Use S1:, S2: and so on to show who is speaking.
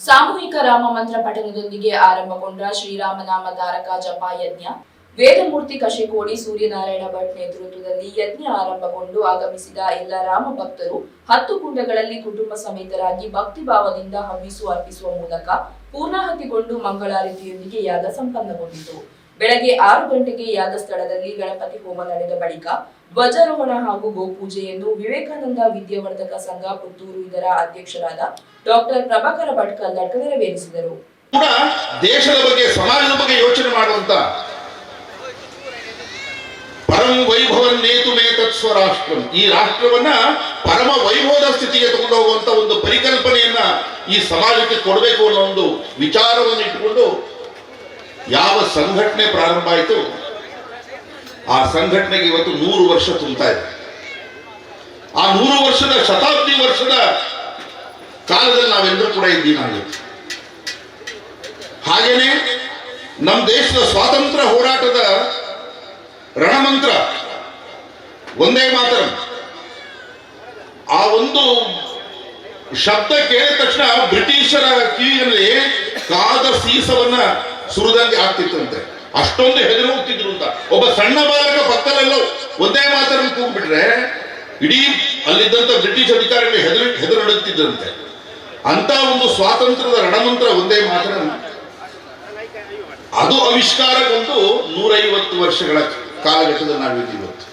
S1: ಸಾಮೂಹಿಕ ರಾಮ ಮಂತ್ರ ಪಠಣದೊಂದಿಗೆ ಆರಂಭಗೊಂಡ ಶ್ರೀರಾಮನಾಮ ಧಾರಕ ಜಪ ಯಜ್ಞ. ವೇದಮೂರ್ತಿ ಕಶಿಕೋಡಿ ಸೂರ್ಯನಾರಾಯಣ ಭಟ್ ನೇತೃತ್ವದಲ್ಲಿ ಯಜ್ಞ ಆರಂಭಗೊಂಡು ಆಗಮಿಸಿದ ಎಲ್ಲ ರಾಮ ಭಕ್ತರು ಹತ್ತು ಕುಂಡಗಳಲ್ಲಿ ಕುಟುಂಬ ಸಮೇತರಾಗಿ ಭಕ್ತಿ ಭಾವದಿಂದ ಹವ್ವಿಸು ಅರ್ಪಿಸುವ ಮೂಲಕ ಪೂರ್ಣಾಹತಿಗೊಂಡು ಮಂಗಳಾರತಿಯೊಂದಿಗೆ ಯಾಗ ಸಂಪನ್ನಗೊಂಡಿತು. ಬೆಳಗ್ಗೆ ಆರು ಗಂಟೆಗೆ ಯಾದ ಸ್ಥಳದಲ್ಲಿ ಗಣಪತಿ ಹೋಮ ನಡೆದ ಬಳಿಕ ಧ್ವಜಾರೋಹಣ ಹಾಗೂ ಗೋಪೂಜೆಯನ್ನು ವಿವೇಕಾನಂದ ವಿದ್ಯಾವರ್ಧಕ ಸಂಘ ಪುತ್ತೂರು ಇದರ ಅಧ್ಯಕ್ಷರಾದ ಡಾಕ್ಟರ್ ಪ್ರಭಾಕರ ಭಟ್ ಕಲ್ಲಡ್ಕ ನೆರವೇರಿಸಿದರು.
S2: ದೇಶದ ಬಗ್ಗೆ, ಸಮಾಜದ ಬಗ್ಗೆ ಯೋಚನೆ ಮಾಡುವಂತ ಪರಂ ನೇತು ಮೇತತ್ವ ತತ್ಸ್ವರಾಷ್ಟ್ರಂ ಈ ರಾಷ್ಟ್ರವನ್ನ ಪರಮ ವೈಭವದ ಸ್ಥಿತಿಗೆ ತಗೊಂಡು ಹೋಗುವಂತ ಒಂದು ಪರಿಕಲ್ಪನೆಯನ್ನ ಈ ಸಮಾಜಕ್ಕೆ ಕೊಡಬೇಕು ಅನ್ನೋ ಒಂದು ವಿಚಾರವನ್ನು ಇಟ್ಟುಕೊಂಡು ಯಾವ ಸಂಘಟನೆ ಪ್ರಾರಂಭ ಆಯಿತು, ಆ ಸಂಘಟನೆಗೆ ಇವತ್ತು ನೂರು ವರ್ಷ ತುಂಬುತ್ತಾ ಇದೆ. ಆ ನೂರು ವರ್ಷದ ಶತಾಬ್ದಿ ವರ್ಷದ ಕಾಲದಲ್ಲಿ ನಾವೆಲ್ಲರೂ ಕೂಡ ಇದ್ದೀವಿ ನಾವು ಹಾಗೇನೆ ನಮ್ಮ ದೇಶದ ಸ್ವಾತಂತ್ರ್ಯ ಹೋರಾಟದ ರಣಮಂತ್ರ, ಒಂದೇ ಮಾತ್ರ. ಆ ಒಂದು ಶಬ್ದ ಕೇಳಿದ ತಕ್ಷಣ ಬ್ರಿಟಿಷರ ಕಿವಿಯಲ್ಲಿ ಕಾದ ಸೀಸವನ್ನ ಸುರಿದಂಗೆ ಆಗ್ತಿತ್ತಂತೆ. ಅಷ್ಟೊಂದು ಹೆದರು ಹೋಗ್ತಿದ್ರು ಅಂತ. ಒಬ್ಬ ಸಣ್ಣ ಬಾಲಕ ಪಕ್ಕದಲ್ಲೆಲ್ಲ ಒಂದೇ ಮಾತನ್ನು ಕೂಗ್ಬಿಟ್ರೆ ಇಡೀ ಅಲ್ಲಿದ್ದಂತ ಬ್ರಿಟಿಷ್ ಅಧಿಕಾರಿಗಳು ಹೆದರು ಹೆದರಡುತ್ತಿದ್ದಂತೆ ಅಂತ ಒಂದು ಸ್ವಾತಂತ್ರ್ಯದ ರಣಮಂತ್ರ ಒಂದೇ ಮಾತ್ರ. ಅದು ಆವಿಷ್ಕಾರಗೊಂಡು ನೂರೈವತ್ತು ವರ್ಷಗಳ ಕಾಲಘಟ್ಟದಲ್ಲಿ ನಾವಿದ್ದೀವಿ ಇವತ್ತು.